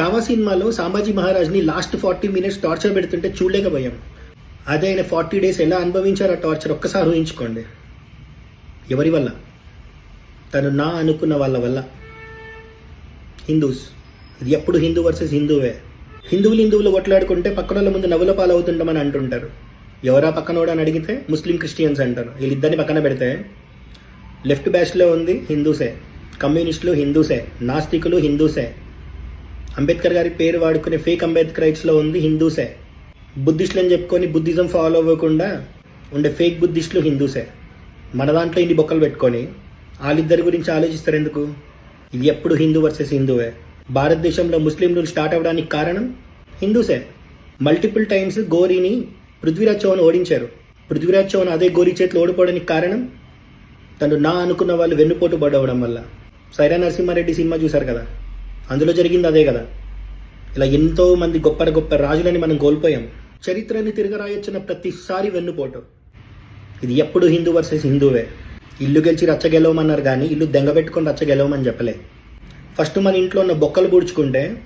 చావా సినిమాలో సాంబాజీ మహారాజ్ని last forty minutes torture పెడుతుంటే చూడలేకపోయాం అదే ఆయన ఫార్టీ డేస్ ఎలా అనుభవించారు ఆ టార్చర్ ఒక్కసారి ఊహించుకోండి. ఎవరి వల్ల? తను నా అనుకున్న వాళ్ళ వల్ల. హిందూస్. ఇది ఎప్పుడు హిందూ వర్సెస్ హిందూవే. హిందువులు హిందువులు కొట్లాడుకుంటే పక్కన వాళ్ళ ముందు నవ్వుల పాలవుతుండమని అంటుంటారు. ఎవరా పక్కనోడని అడిగితే ముస్లిం క్రిస్టియన్స్ అంటారు. వీళ్ళిద్దరిని పక్కన పెడితే లెఫ్ట్ బ్యాచ్లో ఉంది హిందూసే. కమ్యూనిస్టులు హిందూసే. నాస్తికులు హిందూసే. అంబేద్కర్ గారి పేరు వాడుకునే ఫేక్ అంబేద్కరైట్స్లో ఉంది హిందూసే. బుద్ధిస్టులని చెప్పుకొని బుద్ధిజం ఫాలో అవ్వకుండా ఉండే ఫేక్ బుద్ధిస్టులు హిందూసే. మన దాంట్లో ఇన్ని బొక్కలు పెట్టుకొని వాళ్ళిద్దరి గురించి ఆలోచిస్తారు ఎందుకు? ఇది ఎప్పుడు హిందూ వర్సెస్ హిందూవే. భారతదేశంలో ముస్లింలు స్టార్ట్ అవ్వడానికి కారణం హిందూసే. మల్టిపుల్ టైమ్స్ గోరీని పృథ్వీరాజ్ చౌహాన్ ఓడించారు. పృథ్వీరాజ్ చౌహాన్ అదే గోరీ చేతిలో ఓడిపోవడానికి కారణం? తను నా అనుకున్న వాళ్ళు వెన్నుపోటు పడవడం వల్ల. సైరా నరసింహారెడ్డి సినిమా చూశారు కదా? అందులో జరిగింది అదే కదా. ఇలా ఎంతో మంది గొప్ప గొప్ప రాజులని మనం కోల్పోయాం. చరిత్రని తిరగరాయొచ్చిన ప్రతిసారి వెన్నుపోటు. ఇది ఎప్పుడు హిందూ వర్సెస్ హిందూవే. ఇల్లు గెలిచి రచ్చ గెలవమన్నారు కానీ ఇల్లు దెంగబెట్టుకొని రచ్చ గెలవమని చెప్పలే. ఫస్ట్ మన ఇంట్లో ఉన్న బొక్కలు పూడ్చుకుంటే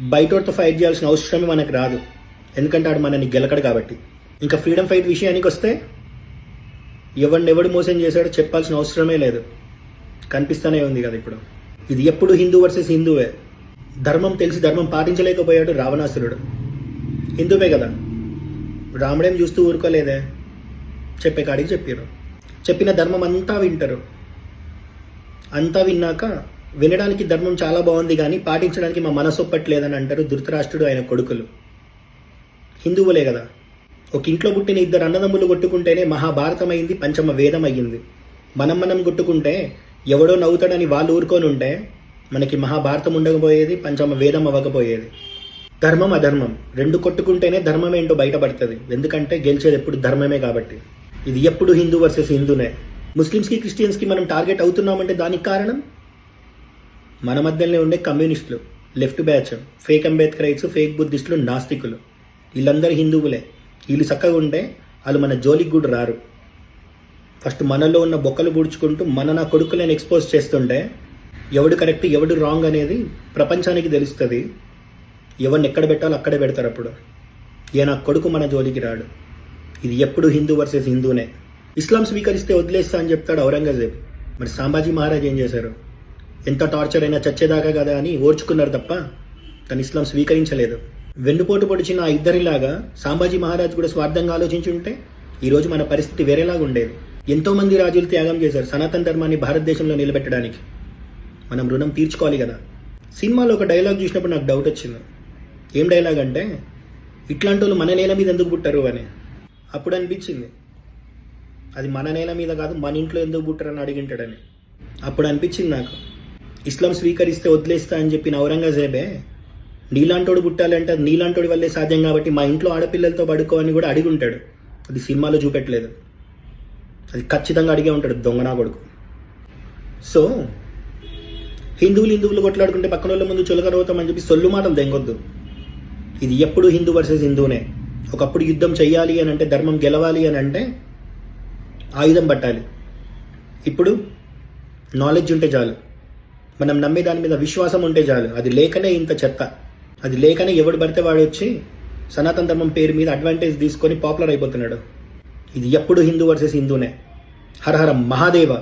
బయటతో ఫైట్ చేయాల్సిన అవసరమే మనకు రాదు. ఎందుకంటే ఆడు మనని గెలకడు కాబట్టి. ఇంకా ఫ్రీడమ్ ఫైట్ విషయానికి వస్తే ఎవరిని ఎవడు మోసం చేశాడో చెప్పాల్సిన అవసరమే లేదు. కనిపిస్తూనే ఉంది కదా ఇప్పుడు. ఇది ఎప్పుడు హిందూ వర్సెస్ హిందూవే. ధర్మం తెలిసి ధర్మం పాటించలేకపోయాడు రావణాసురుడు. హిందువే కదా. రాముడేం చూస్తూ ఊరుకోలేదే? చెప్పే కాడికి చెప్పారు చెప్పిన ధర్మం అంతా వింటారు. అంతా విన్నాక వినడానికి ధర్మం చాలా బాగుంది కానీ పాటించడానికి మా మనసు ఒప్పట్లేదని అంటారు ధృతరాష్ట్రుడు ఆయన కొడుకులు. హిందువులే కదా. ఒక ఇంట్లో పుట్టిన ఇద్దరు అన్నదమ్ములు కొట్టుకుంటేనే మహాభారతం అయింది పంచమ వేదం అయ్యింది మనం మనం కొట్టుకుంటే ఎవడో నవ్వుతాడని వాళ్ళు ఊరుకొని ఉంటే మనకి మహాభారతం ఉండకపోయేది పంచమ వేదం అవ్వకపోయేది. ధర్మం అధర్మం. రెండు కొట్టుకుంటేనే ధర్మం ఏంటో బయటపడుతుంది. ఎందుకంటే గెలిచేది ఎప్పుడు ధర్మమే కాబట్టి. ఇది ఎప్పుడు హిందూ వర్సెస్ హిందూనే. ముస్లిమ్స్కి క్రిస్టియన్స్కి మనం టార్గెట్ అవుతున్నామంటే దానికి కారణం? మన మధ్యలోనే ఉండే కమ్యూనిస్టులు left batch fake Ambedkarites fake బుద్ధిస్టులు నాస్తికులు. వీళ్ళందరూ హిందువులే. వీళ్ళు చక్కగా ఉంటే వాళ్ళు మన జోలికి కూడా రారు. ఫస్ట్ మనలో ఉన్న బొక్కలు పూడ్చుకుంటూ మన నా కొడుకులను ఎక్స్పోజ్ చేస్తుంటే ఎవడు కరెక్ట్ ఎవడు రాంగ్ అనేది ప్రపంచానికి తెలుస్తుంది. ఎవరిని ఎక్కడ పెట్టాలో అక్కడే పెడతారు అప్పుడు. ఏ నా కొడుకు మన జోలికి రాడు. ఇది ఎప్పుడు హిందూ వర్సెస్ హిందూనే. ఇస్లాం స్వీకరిస్తే వదిలేస్తా అని చెప్తాడు ఔరంగజేబ్. మరి సాంబాజీ మహారాజ్ ఏం చేశారు? ఎంత టార్చర్ అయినా చచ్చేదాకా కదా అని ఓర్చుకున్నారు తప్ప తను ఇస్లాం స్వీకరించలేదు. వెన్నుపోటు పొడిచిన ఆ ఇద్దరిలాగా సాంబాజీ మహారాజ్ కూడా స్వార్థంగా ఆలోచించి ఉంటే ఈరోజు మన పరిస్థితి వేరేలాగా ఉండేది ఎంతోమంది రాజులు త్యాగం చేశారు సనాతన ధర్మాన్ని భారతదేశంలో నిలబెట్టడానికి. మనం రుణం తీర్చుకోవాలి కదా. సినిమాలో ఒక డైలాగ్ చూసినప్పుడు నాకు డౌట్ వచ్చింది. ఏం డైలాగ్ అంటే ఇట్లాంటి వాళ్ళు మన నేల మీద ఎందుకు పుట్టారు? అని. అప్పుడు అనిపించింది. అది మన నేల మీద కాదు మన ఇంట్లో ఎందుకు పుట్టారని అడిగింటాడని. అప్పుడు అనిపించింది నాకు. ఇస్లాం స్వీకరిస్తే వదిలేస్తా అని చెప్పిన ఔరంగజేబే నీలాంటోడు పుట్టాలంటే అది నీలాంటోడి వల్లే సాధ్యం కాబట్టి మా ఇంట్లో ఆడపిల్లలతో పడుకో అని కూడా అడిగి ఉంటాడు అది సినిమాలో చూపెట్టలేదు. అది ఖచ్చితంగా అడిగే ఉంటాడు దొంగనా కొడుకు. సో హిందువులు హిందువులు కొట్లాడుకుంటే పక్కన వాళ్ళ ముందు చులకరవుతామని చెప్పి సొల్లు మాటలు దెంగొద్దు. ఇది ఎప్పుడు హిందూ వర్సెస్ హిందూనే. ఒకప్పుడు యుద్ధం చేయాలి అని అంటే ధర్మం గెలవాలి అని అంటే ఆయుధం పట్టాలి. ఇప్పుడు నాలెడ్జ్ ఉంటే చాలు. మనం నమ్మే దాని మీద విశ్వాసం ఉంటే చాలు. అది లేకనే ఇంత చెత్త. అది లేకనే ఎవడు పడితే వాడు వచ్చి సనాతన ధర్మం పేరు మీద అడ్వాంటేజ్ తీసుకొని పాపులర్ అయిపోతున్నాడు. ఇది ఎప్పుడు హిందూ వర్సెస్ హిందూనే. హర హర మహాదేవ.